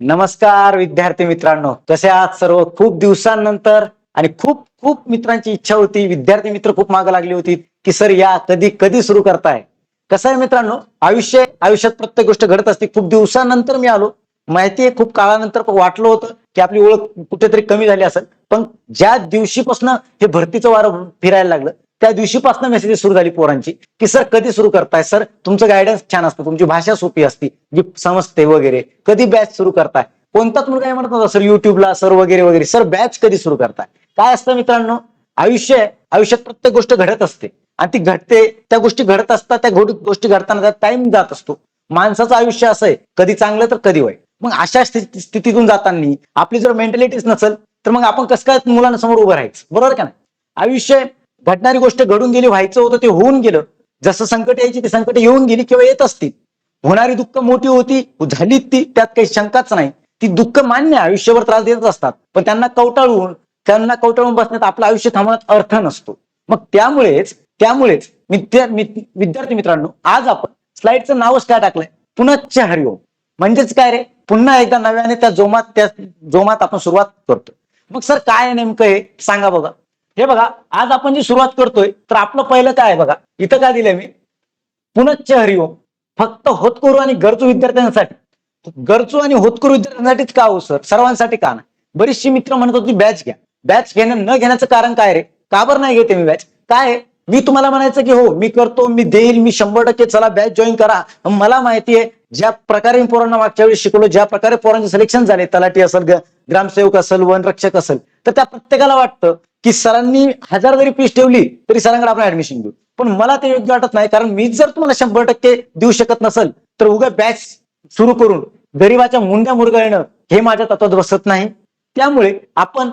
नमस्कार विद्यार्थी मित्रांनो. कसे आहात सर्व? खूप दिवसांनंतर आणि खूप खूप मित्रांची इच्छा होती. विद्यार्थी मित्र खूप मागे लागली होती की सर या कधी कधी सुरू करताय? कसं आहे मित्रांनो? आयुष्य आयुष्यात प्रत्येक गोष्ट घडत असते. खूप दिवसानंतर मी आलो. माहितीये खूप काळानंतर वाटलं होतं की आपली ओळख कुठेतरी कमी झाली असेल. पण ज्या दिवशीपासून हे भरतीचं वारं फिरायला लागलं त्या दिवशीपासून मेसेज सुरू झाली पोरांची की सर कधी सुरू करताय सर? तुमचं गायडन्स छान असतं तुमची भाषा सोपी असती जी समजते वगैरे. कधी बॅच सुरू करताय? कोणताच मुलगा म्हणत नव्हता सर युट्यूबला सर वगैरे वगैरे. सर बॅच कधी सुरू करताय? काय असतं मित्रांनो? आयुष्य आयुष्यात प्रत्येक गोष्ट घडत असते. आणि ती घडते त्या गोष्टी घडत असतात त्या गोष्टी घडताना टाइम जात असतो. माणसाचं आयुष्य असं आहे कधी चांगलं तर कधी वाईट. मग अशा स्थितीतून जाताना आपली जर मेंटॅलिटीच नसेल तर मग आपण कसं काय मुलांसमोर उभं राहायचं? बरोबर का नाही? आयुष्य घडणारी गोष्ट घडून गेली व्हायचं होतं ते होऊन गेलं. जसं संकट यायची ती संकट येऊन गेली किंवा येत असतील. होणारी दुःख मोठी होती झाली ती त्यात काही शंकाच नाही. ती दुःख मान्य आयुष्यभर त्रास देतच असतात. पण त्यांना कवटाळून त्यांना कवटाळून बसण्यात आपलं आयुष्य थांबवण्यात अर्थ नसतो. मग त्यामुळेच त्यामुळेच विद्यार्थी मित्रांनो आज आपण स्लाइडचं नावच काय टाकलंय? पुनश्च हरिओम. म्हणजेच काय रे? पुन्हा एकदा नव्याने त्या जोमात त्या जोमात आपण सुरुवात करतो. मग सर काय नेमकं हे? सांगा बघा. हे बघा आज आपण जी सुरुवात करतोय तर आपलं पहिलं काय आहे बघा? इथं काय दिलंय मी? पुनश्च हरिओम फक्त होतकरू आणि गरजू विद्यार्थ्यांसाठी. गरजू आणि होतकरू विद्यार्थ्यांसाठीच का हो सर सर्वांसाठी का नाही? बरीचशी मित्र म्हणत होती बॅच घ्या. बॅच घेणं न घेण्याचं कारण काय रे? का बरं नाही घेते मी बॅच काय? आहे? मी तुम्हाला म्हणायचं की हो मी करतो मी देईल मी शंभर टक्के चला बॅच जॉईन करा. मला माहिती आहे ज्या प्रकारे मी पोरांना मागच्या वेळी शिकवलो ज्या प्रकारे पोरांचे सिलेक्शन झाले तलाठी असेल ग- ग्रामसेवक असेल वन रक्षक असेल तर त्या प्रत्येकाला वाटतं की सरांनी हजार जरी फीस ठेवली तरी सरांकडे आपण ऍडमिशन घेऊ. पण मला ते योग्य वाटत नाही कारण मी जर तुम्हाला शंभर टक्के देऊ शकत नसेल तर उगा बॅच सुरू करून गरीबाच्या मुंड्या मुरगळणं हे माझ्या तत्वात बसत नाही. त्यामुळे आपण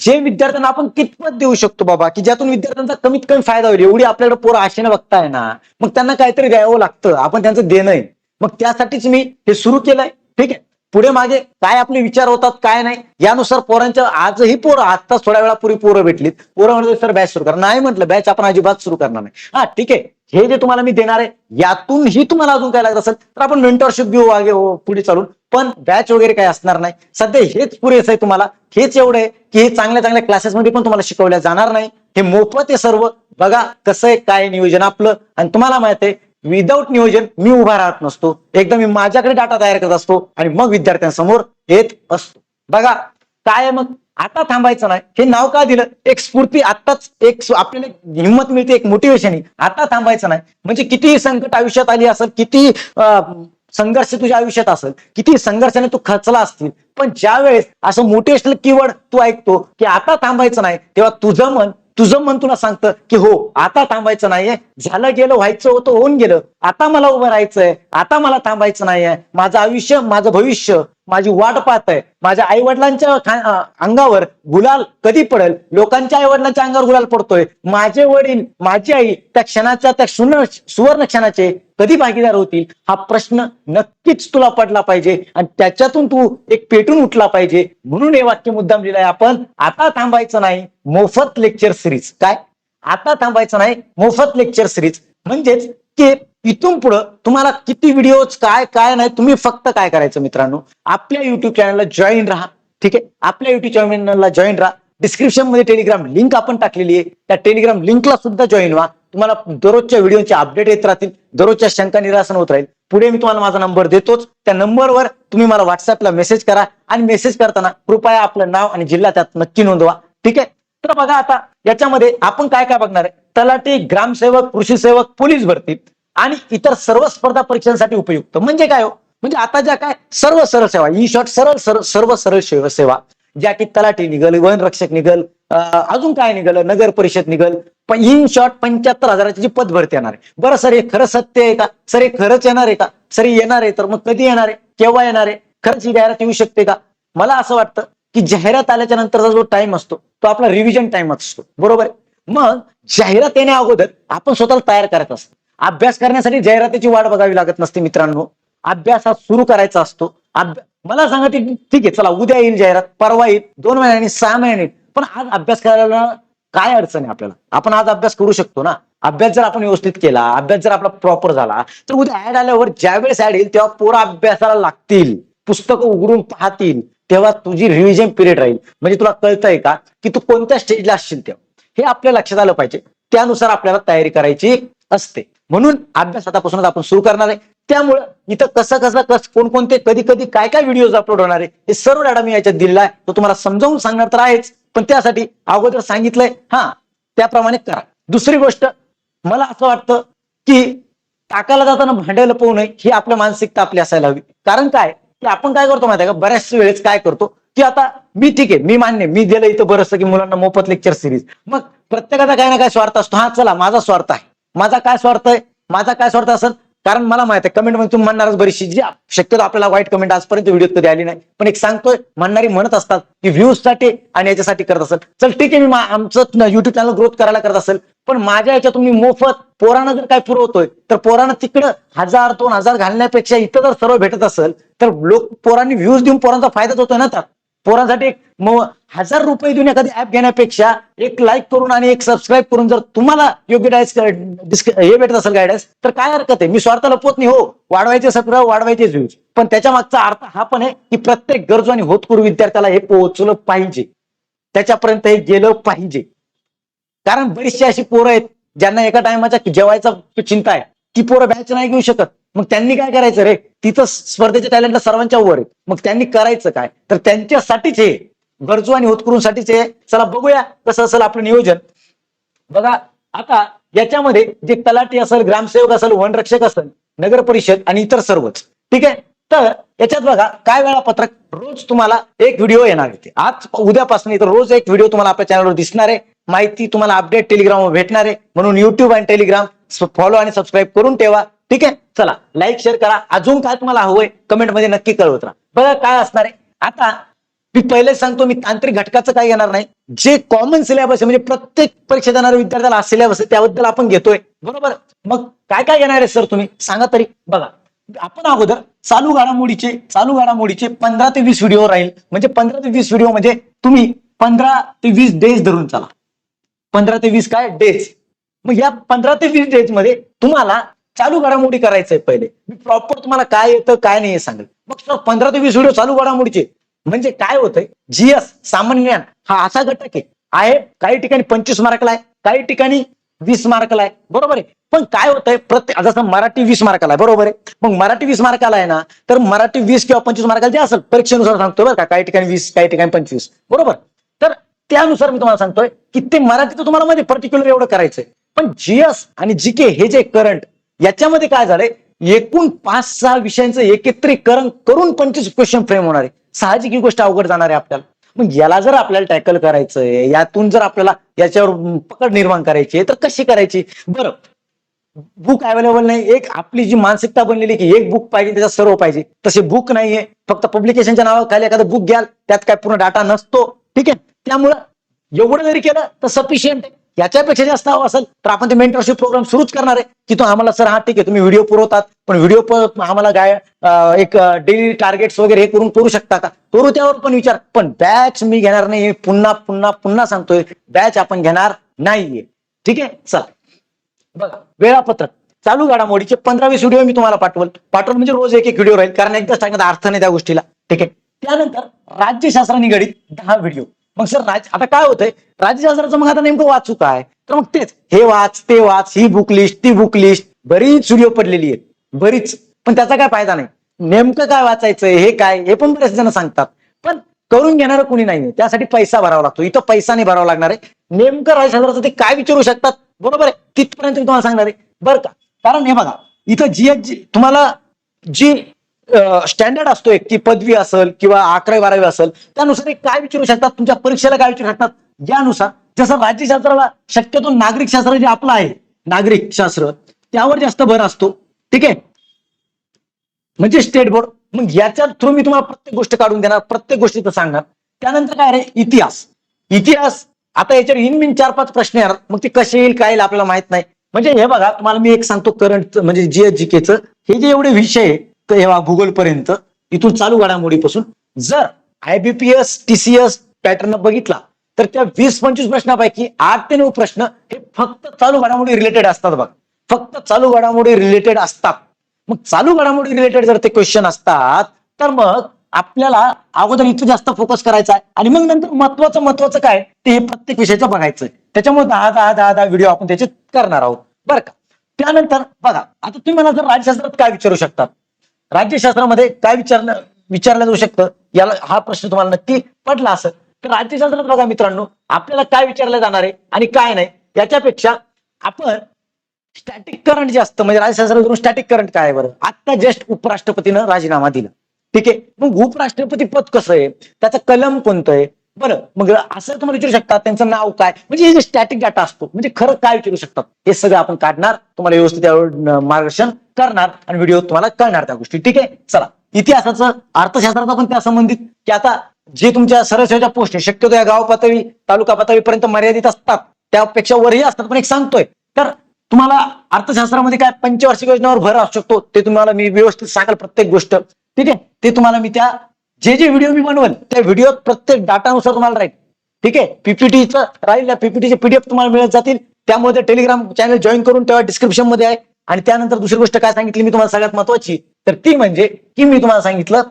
जे विद्यार्थ्यांना आपण कितपत देऊ शकतो बाबा की ज्यातून विद्यार्थ्यांचा कमीत कमी फायदा होईल एवढी आपल्याकडे पोरं आशेने बघताय ना मग त्यांना काहीतरी द्यावं लागतं आपण त्यांचं देणं आहे. मग त्यासाठीच मी हे सुरू केलंय. ठीक आहे? पुढे मागे काय आपले विचार होतात काय नाही यानुसार पोरांच्या आजही पोरं आत्ताच थोड्या वेळापूर्वी पोरं भेटलीत. पोरं म्हणतो सर बॅच सुरू करणार. नाही म्हटलं बॅच आपण अजिबात सुरू करणार नाही. हा ठीक आहे. हे जे तुम्हाला मी देणार आहे यातूनही तुम्हाला अजून काय लागत असेल तर आपण मेंटरशिप घेऊ आगे हो, पुढे चालून. पण बॅच वगैरे काय असणार नाही. सध्या हेच पुरेसं आहे तुम्हाला. हेच एवढं आहे की हे चांगल्या चांगल्या क्लासेसमध्ये पण तुम्हाला शिकवल्या जाणार नाही. हे मोफत आहे सर्व. बघा कसं आहे काय नियोजन आपलं. आणि तुम्हाला माहीत आहे विदाऊट नियोजन मी उभा राहत नसतो. एकदा मी माझ्याकडे डाटा तयार करत असतो आणि मग विद्यार्थ्यांसमोर येत असतो. बघा काय मग? आता थांबायचं नाही. हे नाव का दिलं? एक स्फूर्ती आताच एक आपल्याला एक हिंमत मिळते एक मोटिवेशन आता थांबायचं नाही. म्हणजे किती संकट आयुष्यात आली असेल किती संघर्ष तुझ्या आयुष्यात असेल किती संघर्षाने तू खचला असतील पण ज्या वेळेस असं मोटिवेशनल कीवर्ड तू ऐकतो की आता थांबायचं नाही तेव्हा तुझं मन तुझं मन तुला सांगतं की हो आता थांबायचं नाहीये. झालं गेलं व्हायचं होतं होऊन गेलं. आता मला उभं राहायचंय. आता मला थांबायचं नाहीये. माझं आयुष्य माझं भविष्य. माझी वाट पाहत आहे माझ्या आई वडिलांच्या अंगावर गुलाल कधी पडेल? लोकांच्या आई वडिलांच्या अंगावर गुलाल पडतोय. माझे वडील माझी आई त्या क्षणाच्या त्या सुवर्ण सुवर्ण क्षणाचे कधी भागीदार होतील? हा प्रश्न नक्कीच तुला पडला पाहिजे आणि त्याच्यातून तू एक पेटून उठला पाहिजे. म्हणून हे वाक्य मुद्दाम लिहिलंय आपण. आता थांबायचं नाही. मोफत लेक्चर सिरीज काय? आता थांबायचं नाही. मोफत लेक्चर सिरीज म्हणजेच की इथून पुढं तुम्हाला किती व्हिडिओज काय काय नाही तुम्ही फक्त काय करायचं मित्रांनो? आपल्या युट्यूब चॅनलला जॉईन राहा ठीक आहे? आपल्या युट्यूब चॅनलला जॉईन राहा. डिस्क्रिप्शनमध्ये टेलिग्राम लिंक आपण टाकलेली आहे. त्या टेलिग्राम लिंकला सुद्धा जॉईन व्हा. तुम्हाला दररोजच्या व्हिडिओचे अपडेट येत राहतील. दररोजच्या शंका निरासन होत राहील. पुढे मी तुम्हाला माझा नंबर देतोच. त्या नंबरवर तुम्ही मला व्हॉट्सअपला मेसेज करा आणि मेसेज करताना कृपया आपलं नाव आणि जिल्हा त्यात नक्की नोंदवा. ठीक आहे? तर बघा आता याच्यामध्ये आपण काय काय बघणार आहे? तलाठी ग्रामसेवक कृषी सेवक पोलीस भरती. आणि इतर सर्व स्पर्धा परीक्षांसाठी उपयुक्त. म्हणजे काय हो? म्हणजे आता ज्या काय सर्व सरळ सेवा इन शॉर्ट सरळ सरळ सर्व सरळ सेवा सेवा ज्या की तलाठी निघल वनरक्षक निघल अजून काय निघल? नगर परिषद निघल. पण इन शॉर्ट पंच्याहत्तर हजाराची जी पद भरती येणार आहे. बरं सर हे खरं सत्य आहे का? सर हे खरंच येणार आहे का? सर येणार आहे तर मग कधी येणार आहे? केव्हा येणार आहे? खरंच ही जाहिरात येऊ शकते का? मला असं वाटतं की जाहिरात आल्याच्या नंतरचा जो टाइम असतो तो आपला रिव्हिजन टाइम असतो. बरोबर? मग जाहिरात येण्या अगोदर आपण स्वतःला तयार करत असतो. अभ्यास करण्यासाठी जाहिरातीची वाट बघावी लागत नसते मित्रांनो. अभ्यास हा सुरू करायचा असतो. मला सांगा ती ठीक आहे चला उद्या येईल जाहिरात परवा येईल दोन महिन्यांनी सहा महिन्यांनी पण आज अभ्यास करायला काय अडचण आहे आपल्याला? आपण आज अभ्यास करू शकतो ना? अभ्यास जर आपण व्यवस्थित केला अभ्यास जर आपला प्रॉपर झाला तर उद्या ऍड आल्यावर ज्या वेळेस ऍड येईल तेव्हा पोरं अभ्यासाला लागतील. पुस्तकं उघडून पाहतील तेव्हा तुझी रिव्हिजन पिरियड राहील. म्हणजे तुला कळतंय का? की तू कोणत्या स्टेजला असशील तेव्हा? हे आपल्या लक्षात आलं पाहिजे. त्यानुसार आपल्याला तयारी करायची असते. म्हणून अभ्यास आतापासूनच आपण सुरू करणार आहे. त्यामुळं इथं कसं कसं कस कोणकोणते कधी कधी काय काय व्हिडिओज अपलोड होणार आहे हे सर्व डाटा मी याच्यात दिलेला आहे. तो तुम्हाला समजावून सांगणार तर आहेच पण त्यासाठी अगोदर सांगितलंय हा त्याप्रमाणे करा. दुसरी गोष्ट मला असं वाटतं की टाकायला जाताना भांडायला पोहू नये ही आपल्या मानसिकता आपली असायला हवी. कारण काय? की आपण काय करतो माहिती आहे का? बऱ्याच वेळेस काय करतो की आता मी ठीक आहे मी मान्य मी दिलं इथं बरंच की मुलांना मोफत लेक्चर सिरीज मग प्रत्येकाचा काय ना काय स्वार्थ असतो. हा चला माझा स्वार्थ आहे. माझा काय स्वार्थ आहे? माझा काय स्वार्थ असेल? कारण मला माहिती आहे कमेंटमध्ये तुम्ही म्हणणारच बरीचशी जी शक्यतो आपल्याला वाईट कमेंट आजपर्यंत व्हिडिओ कधी आली नाही. पण एक सांगतोय म्हणणारी म्हणत असतात की व्ह्यूजसाठी आणि याच्यासाठी करत असेल. चल ठीक आहे मी आमचं युट्यूब चॅनल ग्रोथ करायला करत असेल. पण माझ्या याच्यातून मी मोफत पोरांना जर काय पुरवतोय तर पोरांना तिकडं हजार दोन हजार घालण्यापेक्षा इथं जर सर्व भेटत असेल तर लोक पोरांनी व्ह्यूज देऊन पोरांचा फायदाच होतोय ना त्यात. पोरांसाठी एक मग हजार रुपये देऊन एखादी ऍप घेण्यापेक्षा एक लाईक करून आणि एक सबस्क्राईब करून जर तुम्हाला योग्य डायस हे भेटत असेल गायडन्स तर काय हरकत आहे? मी स्वार्थाला पोत नाही हो. वाढवायचे सबस्क्राईब वाढवायचे व्ह्यूज पण त्याच्या मागचा अर्थ हा पण आहे की प्रत्येक गरजू आणि होतकरू विद्यार्थ्याला हे पोहोचलं पाहिजे. त्याच्यापर्यंत हे गेलं पाहिजे. कारण बरीचशी अशी पोरं आहेत ज्यांना एका टायमाच्या जेवायचा चिंता आहे. ती पोरं बॅच नाही घेऊ शकत. मग त्यांनी काय करायचं रे? तिथं स्पर्धेच्या टॅलेंटला सर्वांच्या वर आहे. मग त्यांनी करायचं काय? तर त्यांच्यासाठीच हे. गरजू आणि होतकरूंसाठीच हे. चला बघूया कसं असेल आपलं नियोजन. बघा आता याच्यामध्ये जे तलाठी असेल ग्रामसेवक असेल वनरक्षक असेल नगर परिषद आणि इतर सर्वच. ठीक आहे? तर याच्यात बघा काय वेळापत्रक? रोज तुम्हाला एक व्हिडिओ येणार आहे आज उद्यापासून इथं रोज एक व्हिडिओ तुम्हाला आपल्या चॅनलवर दिसणार आहे. माहिती तुम्हाला अपडेट टेलिग्रामवर भेटणार आहे. म्हणून युट्यूब आणि टेलिग्राम फॉलो आणि सबस्क्राईब करून ठेवा. ठीक आहे? चला लाईक शेअर करा. अजून काय तुम्हाला हवंय कमेंटमध्ये नक्की कळवत राहा. बघा काय असणार आहे? आता मी पहिलेच सांगतो मी तांत्रिक घटकाचं काय घेणार नाही. जे कॉमन सिलेबस आहे म्हणजे प्रत्येक परीक्षा देणाऱ्या विद्यार्थ्याला सिलेबस आहे त्याबद्दल आपण घेतोय. बरोबर? मग काय काय घेणार आहे सर तुम्ही? सांगा तरी. बघा आपण अगोदर चालू घडामोडीचे चालू घडामोडीचे पंधरा ते वीस व्हिडिओ राहील. म्हणजे पंधरा ते वीस व्हिडिओ म्हणजे तुम्ही पंधरा ते वीस डेज धरून चला. पंधरा ते वीस काय? डेज मग या पंधरा ते वीस डेजमध्ये तुम्हाला चालू घडामोडी करायचंय पहिले. मी प्रॉपर तुम्हाला काय येतं काय नाही सांगेल. मग सर पंधरा ते वीस व्हिडिओ चालू घडामोडीचे. म्हणजे काय होतंय? जीएस सामान्य ज्ञान हा असा घटक आहे. आहे काही ठिकाणी पंचवीस मार्कला आहे काही ठिकाणी वीस मार्कला आहे. बरोबर आहे? पण काय होतंय? प्रत्येक जसं मराठी वीस मार्काला आहे बरोबर आहे? मग मराठी वीस मार्काला आहे ना तर मराठी वीस किंवा पंचवीस मार्काला जे असेल. परीक्षेनुसार सांगतोय बरं का काही ठिकाणी वीस काही ठिकाणी पंचवीस. बरोबर? तर त्यानुसार मी तुम्हाला सांगतोय की ते मराठीचं तुम्हाला मध्ये पर्टिक्युलर एवढं करायचंय. पण जीएस आणि जीके हे जे करंट याच्यामध्ये काय झालंय? एकूण पाच सहा विषयांचं एकत्रीकरण करून पंचवीस क्वेश्चन फ्रेम होणार आहे. साहजिक ही गोष्ट अवघड जाणार आहे आपल्याला. मग याला जर आपल्याला टॅकल करायचंय यातून जर आपल्याला याच्यावर पकड निर्माण करायची आहे तर कशी करायची? बरं बुक अवेलेबल नाही. एक आपली जी मानसिकता बनलेली की एक बुक पाहिजे त्याच्यात सर्व पाहिजे. तसे बुक नाहीये. फक्त पब्लिकेशनच्या नावाखाली एखादं बुक घ्याल त्यात काय पूर्ण डाटा नसतो. ठीक आहे? त्यामुळं एवढं जरी केलं तर सफिशियंट आहे. याच्यापेक्षा जास्त हवं असेल तर आपण ते मेंटरशिप प्रोग्राम सुरूच करणार आहे. की तो आम्हाला सर हा ठीक आहे तुम्ही व्हिडिओ पुरवतात पण व्हिडिओ आम्हाला गाय एक डेली टार्गेट्स वगैरे हे करून करू शकता का? करू त्यावर पण विचार पण बॅच मी घेणार नाही पुन्हा पुन्हा पुन्हा सांगतोय बॅच आपण घेणार नाहीये. ठीक आहे? चला. बघा वेळापत्रक. चालू घडामोडीचे पंधरा वीस व्हिडिओ मी तुम्हाला पाठवल. पाठवल म्हणजे रोज एक एक व्हिडिओ राहील कारण एकदाच टाकण्याचा अर्थ नाही त्या गोष्टीला. ठीक आहे? त्यानंतर राज्यशास्त्र निगडीत दहा व्हिडिओ मग सर राज आता काय होतंय? राज्यशास्त्राचं मग आता नेमकं वाचू काय? तर मग तेच हे वाच ते वाच ही बुक लिस्ट ती बुक लिस्ट बरीच व्हिडिओ पडलेली आहे बरीच. पण त्याचा काय फायदा नाही. नेमकं काय वाचायचं हे काय हे पण बरेच जण सांगतात. पण करून घेणार कुणी नाहीये. त्यासाठी पैसा भरावा लागतो. इथं पैसा नाही भरावा लागणार आहे. नेमकं राज्यशास्त्राचं ते काय विचारू शकतात? बरोबर आहे. तिथपर्यंत मी तुम्हाला सांगणार आहे. बरं का? कारण हे बघा इथं जी तुम्हाला जी स्टँडर्ड असतो एक ती पदवी असेल किंवा अकरावी बारावी असेल त्यानुसार एक काय विचारू शकतात? तुमच्या परीक्षेला काय विचारू शकतात? यानुसार. जसं राज्यशास्त्राला शक्यतो नागरिक शास्त्र जे आपलं आहे नागरिक शास्त्र त्यावर जास्त भर असतो. ठीक आहे? म्हणजे स्टेट बोर्ड मग याच्या थ्रू मी तुम्हाला प्रत्येक गोष्ट काढून देणार प्रत्येक गोष्टीचं सांगणार. त्यानंतर काय रे? इतिहास. इतिहास आता याच्यावर इन बिन चार पाच प्रश्न येणार. मग ते कसे येईल काय येईल आपल्याला माहीत नाही. म्हणजे हे बघा तुम्हाला मी एक सांगतो करंट म्हणजे जी केचं हे जे एवढे विषय आहे तर हे गुगल पर्यंत. इथून चालू घडामोडीपासून. जर आयबीपीएस टीसीएस पॅटर्न बघितला तर त्या वीस पंचवीस प्रश्नापैकी आठ ते नऊ प्रश्न हे फक्त चालू घडामोडी रिलेटेड असतात बघ. फक्त चालू घडामोडी रिलेटेड असतात. मग चालू घडामोडी रिलेटेड जर ते क्वेश्चन असतात तर मग आपल्याला अगोदर इथं जास्त फोकस करायचा आहे. आणि मग नंतर महत्वाचं महत्वाचं काय? ते हे प्रत्येक विषयाचं बघायचं त्याच्यामुळे दहा दहा दहा दहा व्हिडिओ आपण त्याचे करणार आहोत. बरं का? त्यानंतर बघा आता तुम्ही मला जर राज्यशास्त्रात काय विचारू शकतात राज्यशास्त्रामध्ये काय विचारलं विचारलं जाऊ शकतं? याला हा प्रश्न तुम्हाला नक्की पडला असेल. तर राज्यशास्त्रात बघा मित्रांनो आपल्याला काय विचारलं जाणार आहे आणि काय नाही याच्यापेक्षा आपण स्टॅटिक करंट जे असतं म्हणजे राज्यशास्त्रातून स्टॅटिक करंट काय आहे बरं? आता जस्ट उपराष्ट्रपतीनं राजीनामा दिला. ठीक आहे? मग उपराष्ट्रपती पद कसं आहे? त्याचं कलम कोणतं आहे? बरं मग असं तुम्हाला विचारू शकतात त्यांचं नाव काय? म्हणजे हे जे स्टॅटिक डाटा असतो म्हणजे खरं काय विचारू शकतात? हे सगळं आपण काढणार तुम्हाला व्यवस्थित त्यावर मार्गदर्शन करणार आणि व्हिडिओ तुम्हाला कळणार त्या गोष्टी. ठीक आहे? चला. इतिहासाचं अर्थशास्त्राचा पण त्या संबंधित. की आता जे तुमच्या सरसेवेच्या पोस्ट आहे शक्यतो या गाव पातळी तालुका पातळीपर्यंत मर्यादित असतात त्यापेक्षा वरही असतात पण एक सांगतोय. तर तुम्हाला अर्थशास्त्रामध्ये काय पंचवार्षिक योजनेवर भर असू शकतो ते तुम्हाला मी व्यवस्थित सांगाल प्रत्येक गोष्ट. ठीक आहे? ते तुम्हाला मी त्या जे जे व्हिडिओ मी बनवल त्या व्हिडिओत प्रत्येक डाटानुसार तुम्हाला राहील. ठीक आहे? पीपीटीचं राहील त्या पीपीटीचे पीडीएफ तुम्हाला मिळत जातील. त्यामध्ये टेलिग्राम चॅनल जॉईन करून तेव्हा डिस्क्रिप्शनमध्ये आहे. आणि त्यानंतर दुसरी गोष्ट काय सांगितली मी तुम्हाला सगळ्यात महत्वाची तर ती म्हणजे की मी तुम्हाला सांगितलं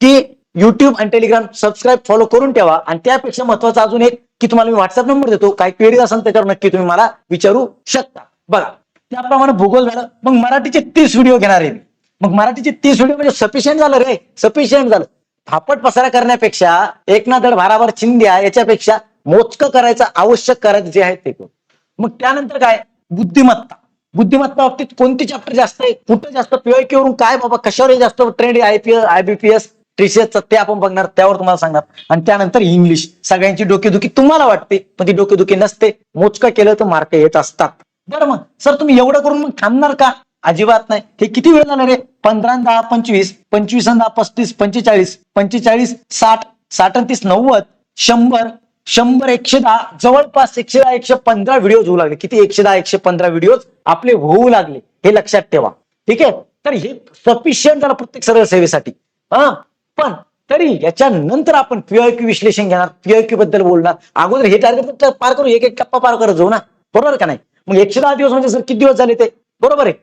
की युट्यूब आणि टेलिग्राम सबस्क्राईब फॉलो करून ठेवा. आणि त्यापेक्षा महत्वाचं अजून एक की तुम्हाला मी व्हॉट्सअप नंबर देतो. काही क्वेरीज असेल त्याच्यावर नक्की तुम्ही मला विचारू शकता. बघा त्याप्रमाणे भूगोल झालं. मग मराठीचे तीस व्हिडिओ घेणार आहे मग मराठीचे तीस व्हिडिओ म्हणजे सफिशियंट झालं रे. सफिशियंट झालं. फापट पसारा करण्यापेक्षा एक ना धड भाराभर चिंध्या याच्यापेक्षा मोजकं करायचं आवश्यक करायचं जे आहे ते करू. मग त्यानंतर काय? बुद्धिमत्ता. बुद्धिमत्ता बाबतीत कोणती चॅप्टर जास्त आहे? कुठं जास्त? पीआयक्यू वरून काय बाबा? कशावर जास्त trend I P S IBPS टीसीएसचं ते आपण बघणार त्यावर तुम्हाला सांगणार. आणि त्यानंतर इंग्लिश सगळ्यांची डोकेदुखी तुम्हाला वाटते पण ती डोकेदुखी नसते. मोजकं केलं तर मार्क येत असतात. बरं मग. सर तुम्ही एवढं करून मग थांबणार का? अजिबात नाही. हे किती वेळ झालं रे पंधरा दहा पंचवीस पंचवीस दहा पस्तीस पंचेचाळीस पंचेचाळीस साठ साठ तीस नव्वद शंभर शंभर एकशे दहा जवळपास एकशे दहा एकशे पंधरा व्हिडिओ होऊ लागले. किती? एकशे दहा एकशे पंधरा व्हिडिओ आपले होऊ लागले. हे लक्षात ठेवा. ठीक आहे? तर हे सफिशियंट झालं प्रत्येक सरळ सेवेसाठी. हा? पण तरी याच्यानंतर आपण पीआयक्यू विश्लेषण घेणार. पीआयक्यू बद्दल बोलणार. अगोदर हे टार्गेट पार करू. एक एक टप्पा पार करत जाऊ ना. बरोबर का नाही? मग एकशे दहा दिवस म्हणजे सर किती दिवस झाले ते? बरोबर आहे.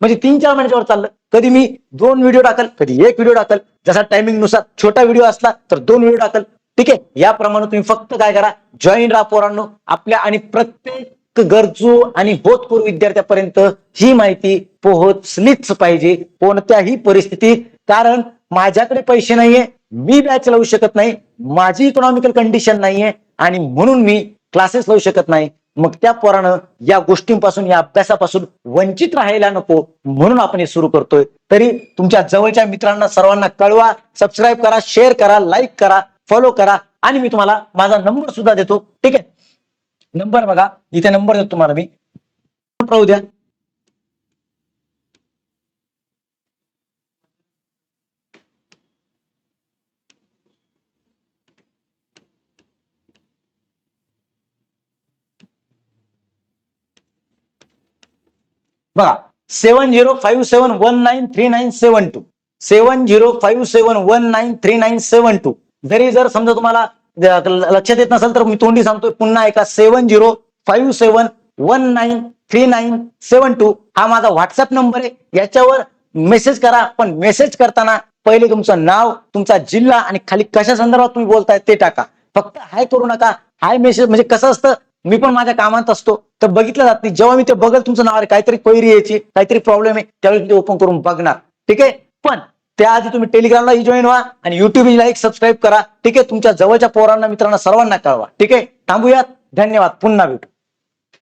म्हणजे तीन चार महिन्याच्या वर चाललं. कधी मी दोन व्हिडिओ टाकल कधी एक व्हिडिओ टाकल. जसा टायमिंगनुसार छोटा व्हिडिओ असला तर दोन व्हिडिओ टाकल. ठीक आहे? याप्रमाणे तुम्ही फक्त काय करा जॉईन राहा पोरांनो. आपल्या आणि प्रत्येक गरजू आणि होतकरू विद्यार्थ्यापर्यंत ही माहिती पोहोचलीच पाहिजे. कोणत्याही परिस्थितीत. कारण माझ्याकडे पैसे नाहीये मी बॅच लावू शकत नाही माझी इकॉनॉमिकल कंडिशन नाहीये आणि म्हणून मी क्लासेस लावू शकत नाही. मग त्या पोरानं या गोष्टींपासून या अभ्यासापासून वंचित राहायला नको म्हणून आपण हे सुरू करतोय. तरी तुमच्या जवळच्या मित्रांना सर्वांना कळवा सबस्क्राईब करा शेअर करा लाईक करा फॉलो करा आणि मी तुम्हाला माझा नंबर सुद्धा देतो. ठीक आहे? नंबर बघा. इथे नंबर देतो तुम्हाला मी. राहू द्या. बघा seven zero five seven one nine three nine seven two seven zero five seven one nine three nine seven two जरी जर समजा तुम्हाला लक्षात येत नसेल तर मी तोंडी सांगतोय. पुन्हा एका seven zero five seven one nine three nine seven two हा माझा व्हॉट्सअप नंबर आहे. याच्यावर मेसेज करा. पण मेसेज करताना पहिले तुमचं नाव तुमचा जिल्हा आणि खाली कशा संदर्भात तुम्ही बोलताय ते टाका. फक्त हाय करू नका. हाय मेसेज म्हणजे कसं असतं? मी पण माझ्या कामात असतो तर बघितलं जात नाही. जेव्हा मी ते बघल तुमचं नाव आहे काहीतरी क्वेरी यायची काहीतरी प्रॉब्लेम आहे त्यावेळी मी ते ओपन करून बघणार. ठीक आहे? पण त्याआधी तुम्ही टेलिग्रामलाही जॉईन व्हा आणि युट्यूबला एक सबस्क्राईब करा. ठीक आहे? तुमच्या जवळच्या पोरांना मित्रांना सर्वांना कळवा. ठीक आहे? थांबूयात. धन्यवाद. पुन्हा भेटू.